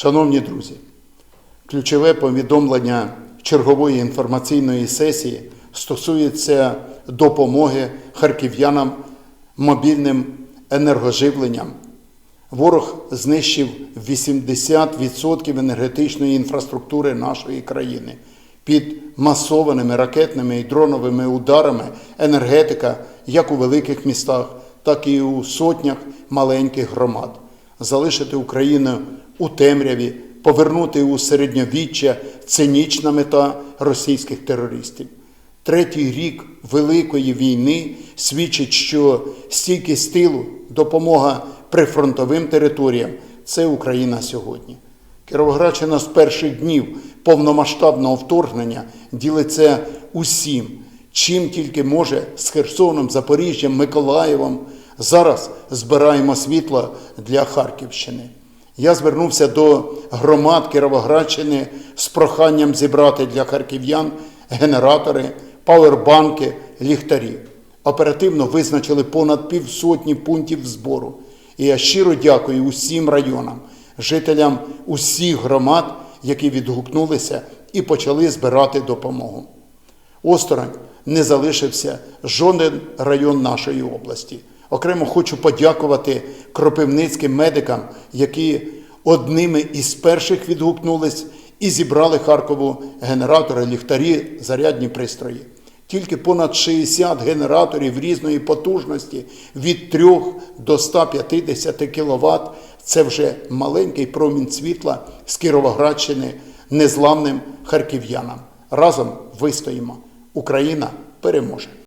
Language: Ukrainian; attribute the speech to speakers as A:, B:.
A: Шановні друзі, ключове повідомлення чергової інформаційної сесії стосується допомоги харків'янам мобільним енергоживленням. Ворог знищив 80% енергетичної інфраструктури нашої країни. Під масованими ракетними і дроновими ударами енергетика як у великих містах, так і у сотнях маленьких громад. Залишити Україну у темряві, повернути у середньовіччя цинічна мета російських терористів. Третій рік Великої війни свідчить, що стійкість тилу, допомога прифронтовим територіям це Україна сьогодні. Кіровоградщина з перших днів повномасштабного вторгнення ділиться усім, чим тільки може з Херсоном, Запоріжжям, Миколаєвом. Зараз збираємо світло для Харківщини. Я звернувся до громад Кіровоградщини з проханням зібрати для харків'ян генератори, павербанки, ліхтарі. Оперативно визначили понад півсотні пунктів збору. І я щиро дякую усім районам, жителям усіх громад, які відгукнулися і почали збирати допомогу. Осторонь не залишився жоден район нашої області. Окремо хочу подякувати кропивницьким медикам, які одними із перших відгукнулись і зібрали Харкову генератори, ліхтарі, зарядні пристрої. Тільки понад 60 генераторів різної потужності від 3 до 150 кВт – це вже маленький промінь світла з Кіровоградщини незламним харків'янам. Разом вистоїмо. Україна переможе.